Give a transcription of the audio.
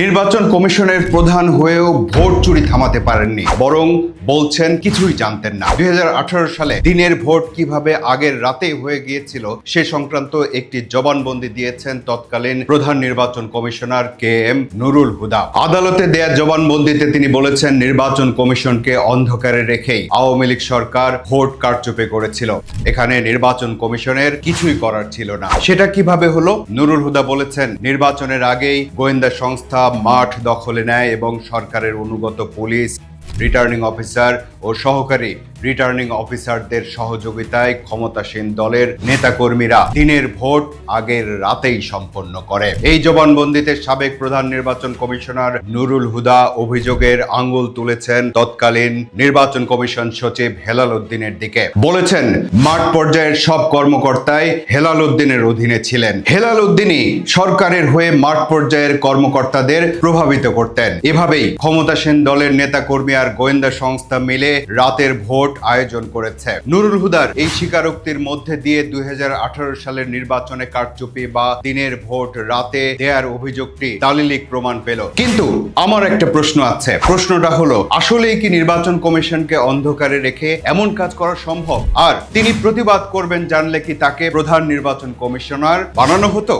নির্বাচন কমিশনের প্রধান হয়েও ভোট চুরি থামাতে পারেননি। বরং বলছেন কিছুই জানতেন না। দুই সালে দিনের ভোট কীভাবে আগের রাতে হয়ে গিয়েছিল, সে সংক্রান্ত একটি জবানবন্দি দিয়েছেন তৎকালীন প্রধান নির্বাচন commissioner K M Nurul Huda. আদালতে দেয়া জবানবন্দিতে তিনি বলেছেন, নির্বাচন কমিশনকে অন্ধকারে রেখেই আওয়ামী লীগ সরকার ভোট কারচুপে করেছিল। এখানে নির্বাচন কমিশনের কিছুই করার ছিল না। সেটা কীভাবে হলো? নুরুল হুদা বলেছেন, নির্বাচনের আগেই গোয়েন্দা সংস্থা মাঠ দখলে নেয় এবং সরকারের অনুগত পুলিশ রিটার্নিং অফিসার ও সহকারী রিটার্নিং অফিসারদের সহযোগিতায় ক্ষমতাসীন দলের নেতাকর্মীরা দিনের ভোট আগের রাতেই সম্পন্ন করে। এই জবানবন্দিতে সাবেক প্রধান নির্বাচন কমিশনার নুরুল হুদা অভিযোগের আঙ্গুল তুলেছেন তৎকালীন নির্বাচন কমিশন সচিব হেলাল উদ্দিনের দিকে। বলেছেন, মাঠ পর্যায়ের সব কর্মকর্তাই হেলাল উদ্দিনের অধীনে ছিলেন। হেলাল উদ্দিনই সরকারের হয়ে মাঠ পর্যায়ের কর্মকর্তাদের প্রভাবিত করতেন। এভাবেই ক্ষমতাসীন দলের নেতাকর্মী আর গোয়েন্দা সংস্থা মিলে রাতের ভোট আয়োজন করেছে। নুরুল হুদার এই স্বীকারোক্তির মধ্যে দিয়ে দুই সালের নির্বাচনে কারচুপি বা দিনের ভোট রাতে দেয়ার অভিযোগটি দালিলিক প্রমাণ পেল। কিন্তু আমার একটা প্রশ্ন আছে। প্রশ্নটা হলো, আসলেই কি নির্বাচন কমিশনকে অন্ধকারে রেখে এমন কাজ করা সম্ভব? আর তিনি প্রতিবাদ করবেন জানলে কি তাকে প্রধান নির্বাচন কমিশনার বানানো হতো?